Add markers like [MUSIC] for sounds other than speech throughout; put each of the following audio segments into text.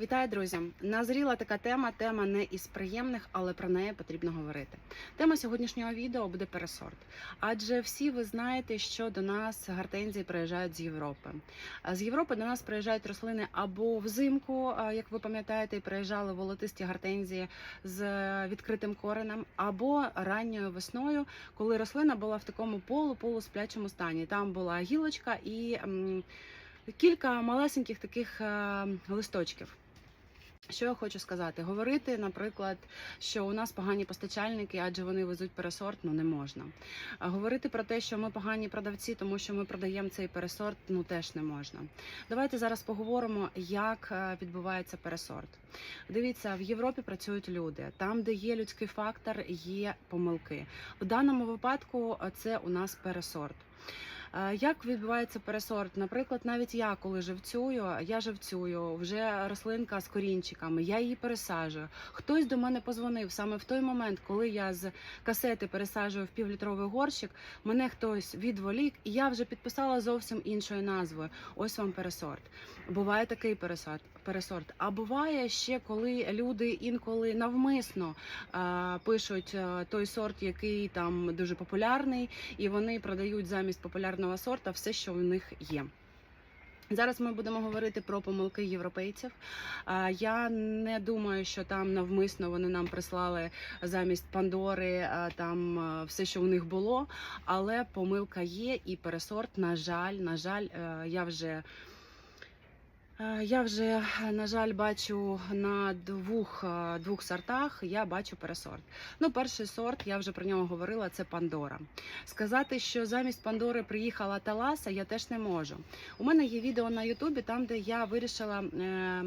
Вітаю, друзі! Назріла така тема. Тема не із приємних, але про неї потрібно говорити. Тема сьогоднішнього відео буде пересорт. Адже всі ви знаєте, що до нас гортензії приїжджають з Європи. З Європи до нас приїжджають рослини або взимку, як ви пам'ятаєте, приїжджали волотисті гортензії з відкритим коренем, або ранньою весною, коли рослина була в такому полу-полусплячому стані. Там була гілочка і. Кілька малесеньких таких е, листочків. Що я хочу сказати? Говорити, наприклад, що у нас погані постачальники, адже вони везуть пересорт, ну не можна. А говорити про те, що ми погані продавці, тому що ми продаємо цей пересорт, ну теж не можна. Давайте зараз поговоримо, як е, відбувається пересорт. Дивіться, в Європі працюють люди. Там, де є людський фактор, є помилки. В даному випадку е, це у нас пересорт. Е, Як відбувається пересорт? Наприклад, навіть я, коли живцюю, я живцюю, вже рослинка з корінчиками, я її пересаджую. Хтось до мене позвонив саме в той момент, коли я з касети пересаджую в півлітровий горщик, мене хтось відволік, і я вже підписала зовсім іншою назвою. Ось вам пересорт. Буває такий пересорт. пересорт. А буває ще, коли люди інколи навмисно е, пишуть е, той сорт, який там дуже популярний, і вони продають замість популярного сорта все, що у них є. Зараз ми будемо говорити про помилки європейців. Я не думаю, що там навмисно вони нам прислали замість Пандори там все, що у них було. Але помилка є, і пересорт, на жаль, на жаль, е, я вже. Е, Я вже, на жаль, бачу на двох, е, двох сортах. Я бачу пересорт. Ну, перший сорт, я вже про нього говорила, це Пандора. Сказати, що замість Пандори приїхала Таласа, я теж не можу. У мене є відео на Ютубі, там де я вирішила. Е-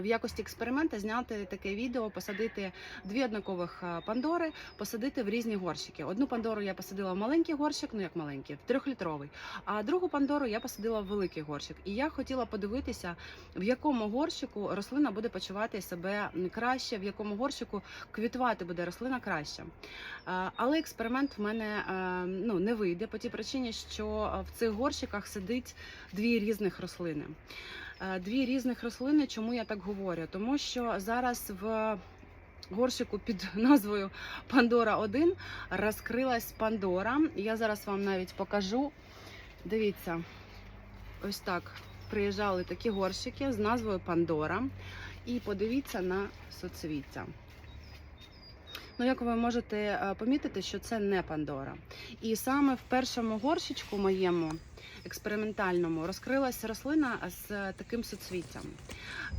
в якості експеримента зняти таке відео, посадити дві однакових е, пандори, посадити в різні горщики. Одну пандору я посадила в маленький горщик, ну як маленький, в трьохлітровий, а другу пандору я посадила в великий горщик. І я хотіла подивитися, в якому горщику рослина буде почувати себе краще, в якому горщику квітувати буде рослина краще. Е, Але експеримент в мене е, ну, не вийде по тій причині, що в цих горщиках сидить дві різних рослини. Е, Дві різних рослини. Чому я так говорю? Тому що зараз в горщику під [LAUGHS] назвою Пандора 1 розкрилась Пандора. Я зараз вам навіть покажу. Дивіться, ось так приїжджали такі горщики з назвою Пандора. І подивіться на соцвіття. Ну, як ви можете е, помітити, що це не Пандора. І саме в першому горщичку моєму експериментальному розкрилася рослина з таким суцвіттям.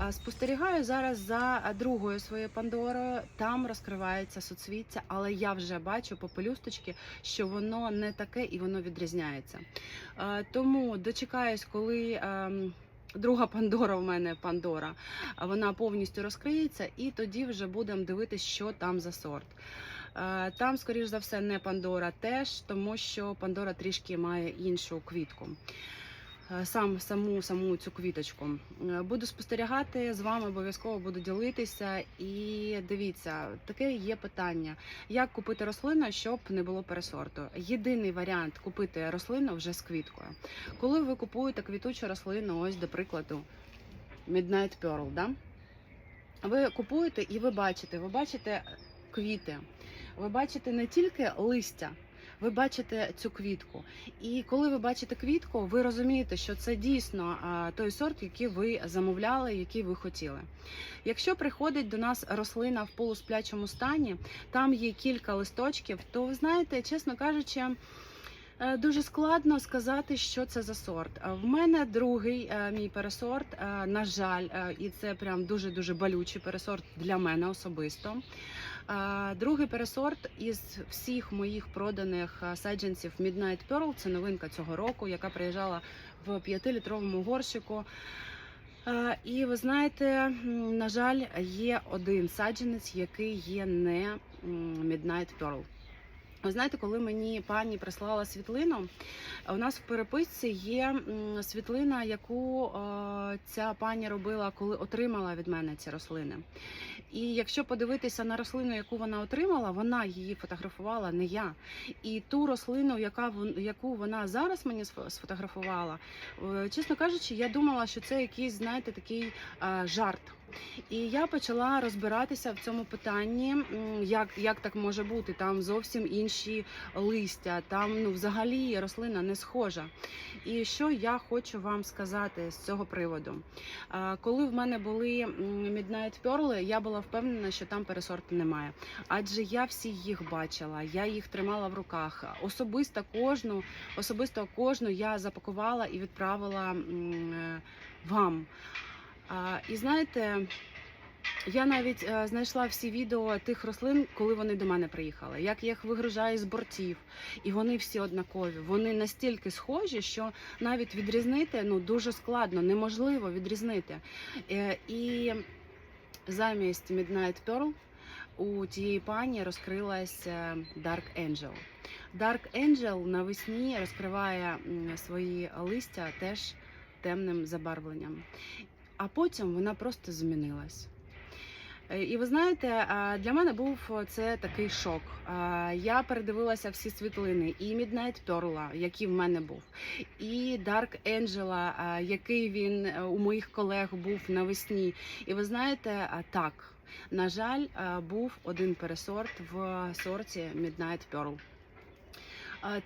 Е, Спостерігаю зараз за другою своєю Пандорою. Там розкривається соцвіття, але я вже бачу по пелюсточці, що воно не таке і воно відрізняється. Тому дочекаюсь, коли. Друга Пандора в мене Пандора, вона повністю розкриється, і тоді вже будемо дивитися, що там за сорт. Е, Там, скоріш за все, не Пандора теж, тому що Пандора трішки має іншу квітку. Е, Сам саму саму цю квіточку Е, буду спостерігати з вами, обов'язково буду ділитися. І дивіться, таке є питання: як купити рослину, щоб не було пересорту. Єдиний варіант купити рослину вже з квіткою. Коли ви купуєте квітучу рослину, ось до прикладу, Midnight Pearl, да? ви купуєте і ви бачите, ви бачите квіти, ви бачите не тільки листя. Ви бачите цю квітку, і коли ви бачите квітку, ви розумієте, що це дійсно той сорт, який ви замовляли, який ви хотіли. Якщо приходить до нас рослина в полусплячому стані, там є кілька листочків, то ви знаєте, чесно кажучи. Е, Дуже складно сказати, що це за сорт. Е, В мене другий е, мій пересорт. На жаль, і це прям дуже дуже болючий пересорт для мене особисто. Другий пересорт із всіх моїх проданих саджанців Midnight Pearl, це новинка цього року, яка приїжджала в 5-літровому горщику. І ви знаєте, на жаль, є один саджанець, який є не Midnight Pearl. Ви знаєте, коли мені пані прислала світлину, у нас в переписці є світлина, яку е, ця пані робила, коли отримала від мене ці рослини. І якщо подивитися на рослину, яку вона отримала, вона її фотографувала, не я. І ту рослину, яка яку вона зараз мені сфотографувала, е, чесно кажучи, я думала, що це якийсь, знаєте, такий е, жарт. І я почала розбиратися в цьому питанні, як, як так може бути. Там зовсім інші листя, там ну взагалі рослина не схожа. І що я хочу вам сказати з цього приводу? Коли в мене були Midnight Pearl, я була впевнена, що там пересорту немає. Адже я всі їх бачила, я їх тримала в руках. Особисто кожну, особисто кожну я запакувала і відправила е, вам. І знаєте, я навіть е, знайшла всі відео тих рослин, коли вони до мене приїхали. Як я їх вигружаю з бортів, і вони всі однакові. Вони настільки схожі, що навіть відрізнити ну дуже складно, неможливо відрізнити. Е, І замість Midnight Pearl у тієї пані розкрилась е, Dark Angel. Dark Angel навесні розкриває свої листя теж темним забарвленням. А потім вона просто змінилась. Е, І ви знаєте, для мене був це такий шок. Я передивилася всі світлини, і Midnight Pearl, який в мене був, і Dark Angel, який він е, у моїх колег був навесні. І ви знаєте, так, на жаль, був один пересорт в сорті Midnight Pearl.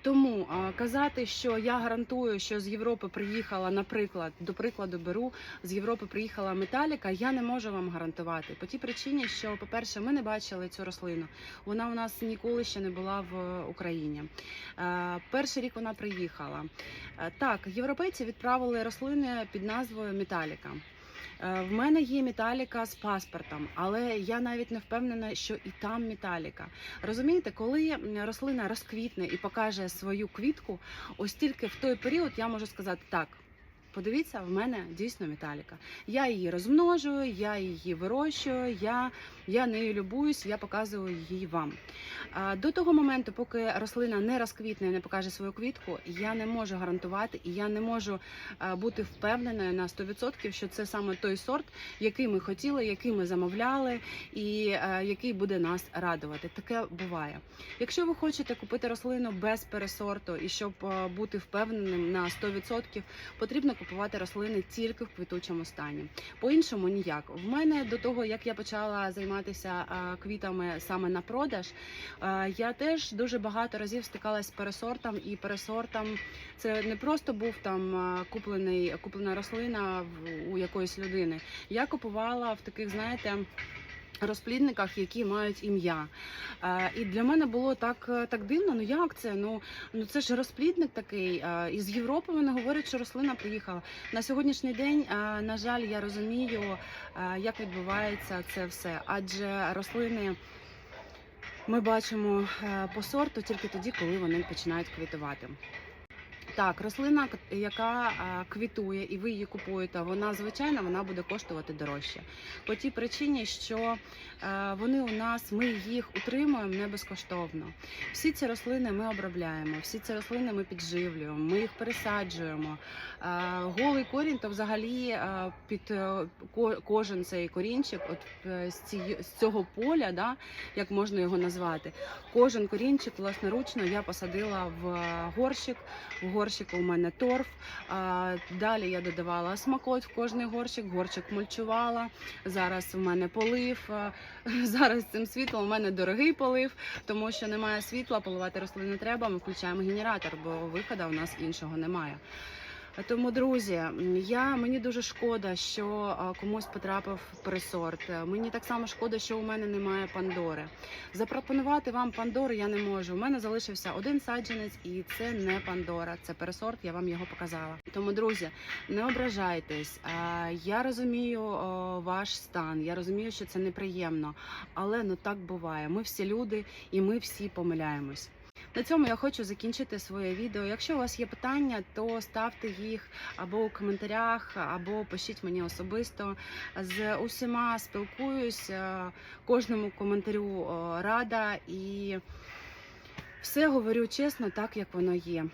Тому казати, що я гарантую, що з Європи приїхала, наприклад, до прикладу, беру з Європи приїхала металіка, я не можу вам гарантувати. По тій причині, що, по-перше, ми не бачили цю рослину. Вона у нас ніколи ще не була в Україні. Перший рік вона приїхала. Так, європейці відправили рослини під назвою Металіка. Е, В мене є металіка з паспортом, але я навіть не впевнена, що і там металіка. Розумієте, коли рослина розквітне і покаже свою квітку, ось тільки в той період я можу сказати так. Подивіться, в мене дійсно металіка. Я її розмножую, я її вирощую, я, я нею любуюсь, я показую її вам. До того моменту, поки рослина не розквітне і не покаже свою квітку, я не можу гарантувати і я не можу бути впевненою на 100%, що це саме той сорт, який ми хотіли, який ми замовляли, і який буде нас радувати. Таке буває. Якщо ви хочете купити рослину без пересорту і щоб бути впевненим на 100%, потрібно купувати рослини тільки в квітучому стані. По-іншому ніяк. В мене до того, як я почала займатися квітами саме на продаж, я теж дуже багато разів стикалась з пересортом, і пересортом це не просто був там куплений куплена рослина у якоїсь людини. Я купувала в таких, знаєте. Розплідниках, які мають ім'я, Е, і для мене було так, е, так дивно. Ну як це? Ну ну це ж розплідник такий. е, Із Європи вони говорять, що рослина приїхала. На сьогоднішній день, на жаль, я розумію, як відбувається це все. Адже рослини ми бачимо по сорту тільки тоді, коли вони починають квітувати. Так, рослина, яка квітує, і ви її купуєте, вона звичайно вона буде коштувати дорожче. По тій причині, що е, вони у нас, ми їх утримуємо не безкоштовно. Всі ці рослини ми обробляємо, всі ці рослини ми підживлюємо, ми їх пересаджуємо. Е, голий корінь, то взагалі е, під кожен цей корінчик, от з, цього поля, да, як можна його назвати, кожен корінчик власноручно я посадила в горщик. В горщику у мене торф. А, далі я додавала смакот в кожний горщик, горщик мульчувала. Зараз в мене полив. [LAUGHS] Зараз цим світлом у мене дорогий полив, тому що немає світла, поливати рослини треба. Ми включаємо генератор, бо виходу у нас іншого немає. Тому, друзі, я мені дуже шкода, що комусь потрапив пересорт. Мені так само шкода, що у мене немає Пандори. Запропонувати вам Пандору я не можу. У мене залишився один саджанець, і це не Пандора, це пересорт. Я вам його показала. Тому, друзі, не ображайтесь. Я розумію ваш стан. Я розумію, що це неприємно, але ну так буває. Ми всі люди, і ми всі помиляємось. На цьому я хочу закінчити своє відео. Якщо у вас є питання, то ставте їх або у коментарях, або пишіть мені особисто. З усіма спілкуюсь, е, кожному коментарю е, рада і Все говорю чесно, так як воно є.